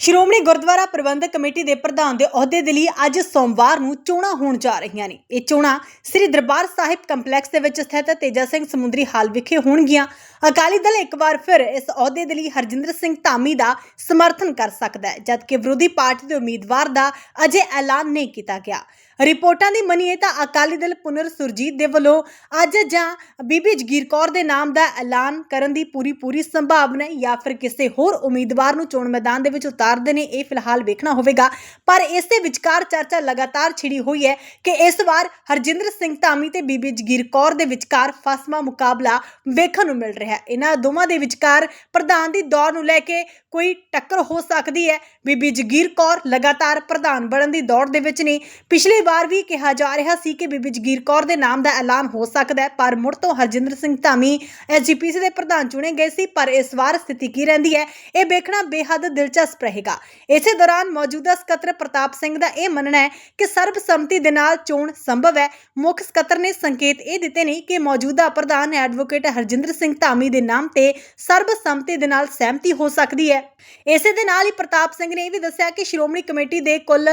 ਸ਼੍ਰੋਮਣੀ ਗੁਰਦੁਆਰਾ ਪ੍ਰਬੰਧਕ committee ਦੇ ਪ੍ਰਧਾਨ ਦੇ ਅਹੁਦੇ ਦੇ ਲਈ ਅੱਜ ਸੋਮਵਾਰ ਨੂੰ ਚੋਣਾਂ ਹੋਣ ਜਾ ਰਹੀਆਂ ਨੇ। ਇਹ ਚੋਣਾਂ ਸ੍ਰੀ ਦਰਬਾਰ ਸਾਹਿਬ ਕੰਪਲੈਕਸ ਦੇ ਵਿੱਚ ਸਥਿਤ ਤੇਜਾ ਸਿੰਘ ਸਮੁੰਦਰੀ ਹਾਲ ਵਿਖੇ ਹੋਣਗੀਆਂ। ਅਕਾਲੀ ਦਲ ਇੱਕ ਵਾਰ ਫਿਰ ਇਸ ਅਹੁਦੇ ਦੇ ਲਈ ਹਰਜਿੰਦਰ ਸਿੰਘ ਧਾਮੀ ਦਾ ਸਮਰਥਨ ਕਰ ਸਕਦਾ ਹੈ, ਜਦਕਿ ਵਿਰੋਧੀ ਪਾਰਟੀ ਦੇ ਉਮੀਦਵਾਰ ਦਾ ਅਜੇ ਐਲਾਨ ਨਹੀਂ ਕੀਤਾ ਗਿਆ। ਰਿਪੋਰਟਾਂ ਦੀ ਮੰਨੀਏ ਤਾਂ ਅਕਾਲੀ ਦਲ ਪੁਨਰ ਸੁਰਜੀਤ ਦੇ ਵੱਲੋਂ ਅੱਜ ਜਾਂ ਬੀਬੀ ਜਗੀਰ ਕੌਰ ਦੇ ਨਾਮ ਦਾ ਐਲਾਨ ਕਰਨ ਦੀ ਪੂਰੀ ਪੂਰੀ ਸੰਭਾਵਨਾ ਹੈ ਜਾਂ ਫਿਰ ਕਿਸੇ ਹੋਰ ਉਮੀਦਵਾਰ ਨੂੰ ਚੋਣ ਮੈਦਾਨ ਦੇ ਵਿੱਚ ਉਤਾਰ ਉਤਾਰਦੇ ਨੇ ਇਹ ਫਿਲਹਾਲ ਵੇਖਣਾ ਹੋਵੇਗਾ। ਪਰ ਇਸ ਦੇ ਵਿਚਕਾਰ ਚਰਚਾ ਲਗਾਤਾਰ ਛਿੜੀ ਹੋਈ ਹੈ ਕਿ ਇਸ ਵਾਰ ਹਰਜਿੰਦਰ ਸਿੰਘ ਧਾਮੀ ਤੇ ਬੀਬੀ ਜਗੀਰ ਕੌਰ ਦੇ ਵਿਚਕਾਰ ਫਸਮਾ ਮੁਕਾਬਲਾ ਵੇਖਣ ਨੂੰ ਮਿਲ ਰਿਹਾ ਹੈ। ਇਹਨਾਂ ਦੋਵਾਂ ਦੇ ਵਿਚਕਾਰ ਪ੍ਰਧਾਨ ਦੀ ਦੌੜ ਨੂੰ ਲੈ ਕੇ ਕੋਈ ਟੱਕਰ ਹੋ ਸਕਦੀ ਹੈ। ਬੀਬੀ ਜਗੀਰ ਕੌਰ ਲਗਾਤਾਰ ਪ੍ਰਧਾਨ ਬਣਨ ਦੀ ਦੌੜ ਦੇ ਵਿੱਚ ਨੇ। ਪਿਛਲੀ ਵਾਰ ਵੀ ਕਿਹਾ ਜਾ ਰਿਹਾ ਸੀ ਕਿ ਬੀਬੀ ਜਗੀਰ ਕੌਰ ਦੇ ਨਾਮ ਦਾ ਐਲਾਨ ਹੋ ਸਕਦਾ ਹੈ, ਪਰ ਮੁੜ ਤੋਂ ਹਰਜਿੰਦਰ ਸਿੰਘ ਧਾਮੀ ਐਸਜੀਪੀਸੀ ਦੇ ਪ੍ਰਧਾਨ ਚੁਣੇ ਗਏ ਸੀ। ਪਰ ਇਸ ਵਾਰ ਸਥਿਤੀ ਕੀ ਰਹਿੰਦੀ ਹੈ, ਇਹ ਵੇਖਣਾ ਬੇਹੱਦ ਦਿਲਚਸਪ ਰਹੇ ਰਹੇਗਾ। ਇਸੇ ਦੌਰਾਨ ਮੌਜੂਦਾ ਸਕੱਤਰ ਪ੍ਰਤਾਪ ਸਿੰਘ ਦਾ ਇਹ ਮੰਨਣਾ ਹੈ ਕਿ ਸਰਬਸੰਮਤੀ ਦੇ ਨਾਲ ਚੋਣ ਸੰਭਵ ਹੈ। ਮੁੱਖ ਸਕੱਤਰ ਨੇ ਸੰਕੇਤ ਇਹ ਦਿੱਤੇ ਨੇ ਕਿ ਮੌਜੂਦਾ ਪ੍ਰਧਾਨ ਐਡਵੋਕੇਟ ਹਰਜਿੰਦਰ ਸਿੰਘ ਧਾਮੀ ਦੇ ਨਾਮ ਤੇ ਸਰਬਸੰਮਤੀ ਦੇ ਨਾਲ ਸਹਿਮਤੀ ਹੋ ਸਕਦੀ ਹੈ। ਇਸੇ ਦੇ ਨਾਲ ਹੀ ਪ੍ਰਤਾਪ ਸਿੰਘ ਨੇ ਇਹ ਵੀ ਦੱਸਿਆ ਕਿ ਸ਼੍ਰੋਮਣੀ ਕਮੇਟੀ ਦੇ ਕੁੱਲ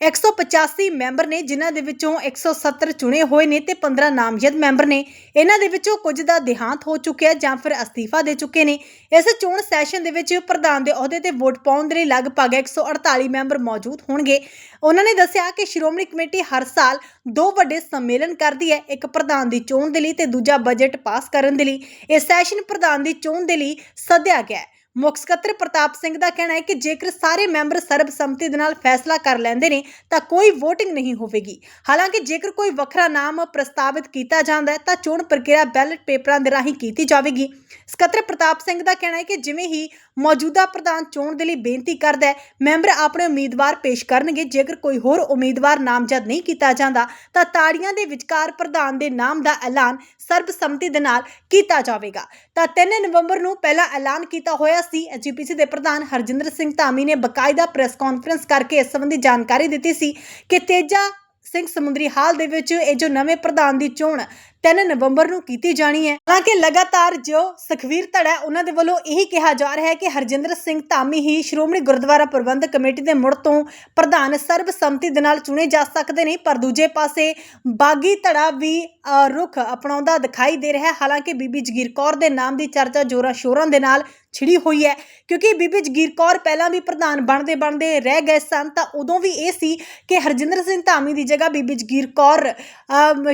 185 ਮੈਂਬਰ ਨੇ, ਜਿਨ੍ਹਾਂ ਦੇ ਵਿੱਚੋਂ 170 ਚੁਣੇ ਹੋਏ ਨੇ ਤੇ 15 ਨਾਮਜ਼ਦ ਮੈਂਬਰ ਨੇ, ਇਹਨਾਂ ਦੇ ਵਿੱਚੋਂ ਕੁਝ ਦਾ ਦੇਹਾਂਤ ਹੋ ਚੁੱਕਿਆ ਜਾਂ ਫਿਰ ਅਸਤੀਫਾ ਦੇ ਚੁੱਕੇ ਨੇ। ਇਸ ਚੋਣ ਸੈਸ਼ਨ ਦੇ ਵਿੱਚ ਪ੍ਰਧਾਨ ਦੇ ਅਹੁਦੇ ਤੇ ਵੋਟ ਪਾਉਣ ਦੇ ਲਈ ਲਗਭਗ 148 ਮੈਂਬਰ ਮੌਜੂਦ ਹੋਣਗੇ। ਉਹਨਾਂ ਨੇ ਦੱਸਿਆ ਕਿ ਸ਼੍ਰੋਮਣੀ ਕਮੇਟੀ ਹਰ ਸਾਲ ਦੋ ਵੱਡੇ ਸੰਮੇਲਨ ਕਰਦੀ ਹੈ, ਇੱਕ ਪ੍ਰਧਾਨ ਦੀ ਚੋਣ ਦੇ ਲਈ ਤੇ ਦੂਜਾ ਬਜਟ ਪਾਸ ਕਰਨ ਦੇ ਲਈ। ਇਹ ਸੈਸ਼ਨ ਪ੍ਰਧਾਨ ਦੀ ਚੋਣ ਦੇ ਲਈ ਸੱਦਿਆ ਗਿਆ ਹੈ। ਮੁੱਖ ਸਕੱਤਰ ਪ੍ਰਤਾਪ ਸਿੰਘ ਦਾ ਕਹਿਣਾ ਹੈ ਕਿ ਜੇਕਰ ਸਾਰੇ ਮੈਂਬਰ ਸਰਬਸੰਮਤੀ ਦੇ ਨਾਲ ਫੈਸਲਾ ਕਰ ਲੈਂਦੇ ਨੇ, ਤਾਂ ਕੋਈ VOTING ਨਹੀਂ ਹੋਵੇਗੀ। ਹਾਲਾਂਕਿ ਜੇਕਰ ਕੋਈ ਵੱਖਰਾ ਨਾਮ ਪ੍ਰਸਤਾਵਿਤ ਕੀਤਾ ਜਾਂਦਾ ਹੈ, ਤਾਂ ਚੋਣ ਪ੍ਰਕਿਰਿਆ ਬੈਲਟ ਪੇਪਰਾਂ ਦੇ ਰਾਹੀਂ ਕੀਤੀ ਜਾਵੇਗੀ। ਸਕੱਤਰ ਪ੍ਰਤਾਪ ਸਿੰਘ ਦਾ ਕਹਿਣਾ ਹੈ ਕਿ ਜਿਵੇਂ ਹੀ ਮੌਜੂਦਾ ਪ੍ਰਧਾਨ ਚੋਣ ਦੇ ਲਈ ਬੇਨਤੀ ਕਰਦਾ ਹੈ, ਮੈਂਬਰ ਆਪਣੇ ਉਮੀਦਵਾਰ ਪੇਸ਼ ਕਰਨਗੇ। ਜੇਕਰ ਕੋਈ ਹੋਰ ਉਮੀਦਵਾਰ ਨਾਮਜ਼ਦ ਨਹੀਂ ਕੀਤਾ ਜਾਂਦਾ, ਤਾਂ ਤਾੜੀਆਂ ਦੇ ਵਿਚਕਾਰ ਪ੍ਰਧਾਨ ਦੇ ਨਾਮ ਦਾ ਐਲਾਨ ਸਰਬਸੰਮਤੀ ਦੇ ਨਾਲ ਕੀਤਾ ਜਾਵੇਗਾ। ਤਾਂ 3 ਨਵੰਬਰ ਨੂੰ ਪਹਿਲਾ ਐਲਾਨ ਕੀਤਾ ਹੋਇਆ ਸੀ ਐਜੀਪੀਸੀ ਦੇ ਪ੍ਰਧਾਨ ਹਰਜਿੰਦਰ ਸਿੰਘ ਧਾਮੀ ਨੇ ਬਕਾਇਦਾ ਪ੍ਰੈਸ ਕਾਨਫਰੰਸ ਕਰਕੇ ਇਸ ਸੰਬੰਧੀ ਜਾਣਕਾਰੀ ਦਿੱਤੀ ਸੀ ਕਿ ਤੇਜਾ ਸਿੰਘ ਸਮੁੰਦਰੀ ਹਾਲ ਦੇ ਵਿੱਚ ਇਹ ਜੋ ਨਵੇਂ ਪ੍ਰਧਾਨ ਦੀ ਚੋਣ 3 ਨਵੰਬਰ ਨੂੰ ਕੀਤੀ ਜਾਣੀ ਹੈ। ਹਾਲਾਂਕਿ ਲਗਾਤਾਰ ਜੋ ਸੁਖਵੀਰ ਧੜਾ ਉਹਨਾਂ ਦੇ ਵੱਲੋਂ ਇਹੀ ਕਿਹਾ ਜਾ ਰਿਹਾ ਹੈ ਕਿ ਹਰਜਿੰਦਰ ਸਿੰਘ ਧਾਮੀ ਹੀ ਸ਼੍ਰੋਮਣੀ ਗੁਰਦੁਆਰਾ ਪ੍ਰਬੰਧਕ ਕਮੇਟੀ ਦੇ ਮੁੜ ਤੋਂ ਪ੍ਰਧਾਨ ਸਰਬਸੰਮਤੀ ਦੇ ਨਾਲ ਚੁਣੇ ਜਾ ਸਕਦੇ ਨੇ ਪਰ ਦੂਜੇ ਪਾਸੇ ਬਾਗੀ ਧੜਾ ਵੀ ਅ, ਰੁਖ ਅਪਣਾਉਂਦਾ ਦਿਖਾਈ ਦੇ ਰਿਹਾ ਹੈ। ਹਾਲਾਂਕਿ ਬੀਬੀ ਜਗੀਰ ਕੌਰ ਦੇ ਨਾਮ ਦੀ ਚਰਚਾ ਜੋਰਾਂ ਸ਼ੋਰਾਂ ਦੇ ਨਾਲ ਛਿੜੀ ਹੋਈ ਹੈ ਕਿਉਂਕਿ ਬੀਬੀ ਜਗੀਰ ਕੌਰ ਪਹਿਲਾਂ ਵੀ ਪ੍ਰਧਾਨ ਬਣਦੇ ਬਣਦੇ ਰਹਿ ਗਏ ਸਨ ਤਾਂ ਉਦੋਂ ਵੀ ਇਹ ਸੀ ਕਿ ਹਰਜਿੰਦਰ ਸਿੰਘ ਧਾਮੀ ਦੀ ਜਗ੍ਹਾ ਬੀਬੀ ਜਗੀਰ ਕੌਰ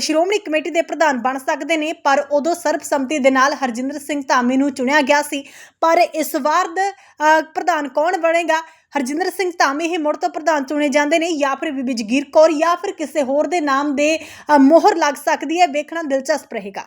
ਸ਼੍ਰੋਮਣੀ ਕਮੇਟੀ ਦੇ ਪ੍ਰਧਾਨ ਬਣ ਸਕਦੇ ਨੇ, ਪਰ ਉਦੋਂ ਸਰਬਸੰਮਤੀ ਦੇ ਨਾਲ ਹਰਜਿੰਦਰ ਸਿੰਘ ਧਾਮੀ ਨੂੰ ਚੁਣਿਆ ਗਿਆ ਸੀ। ਪਰ ਇਸ ਵਾਰ ਦਾ ਪ੍ਰਧਾਨ ਕੌਣ ਬਣੇਗਾ? ਹਰਜਿੰਦਰ ਸਿੰਘ ਧਾਮੀ ਹੀ ਮੁੜ ਤੋਂ ਪ੍ਰਧਾਨ ਚੁਣੇ ਜਾਂਦੇ ਨੇ, ਜਾਂ ਫਿਰ ਬੀਬੀ ਜਗੀਰ ਕੌਰ, ਜਾਂ ਫਿਰ ਕਿਸੇ ਹੋਰ ਦੇ ਨਾਮ ਦੇ ਮੋਹਰ ਲੱਗ ਸਕਦੀ ਹੈ, ਵੇਖਣਾ ਦਿਲਚਸਪ ਰਹੇਗਾ।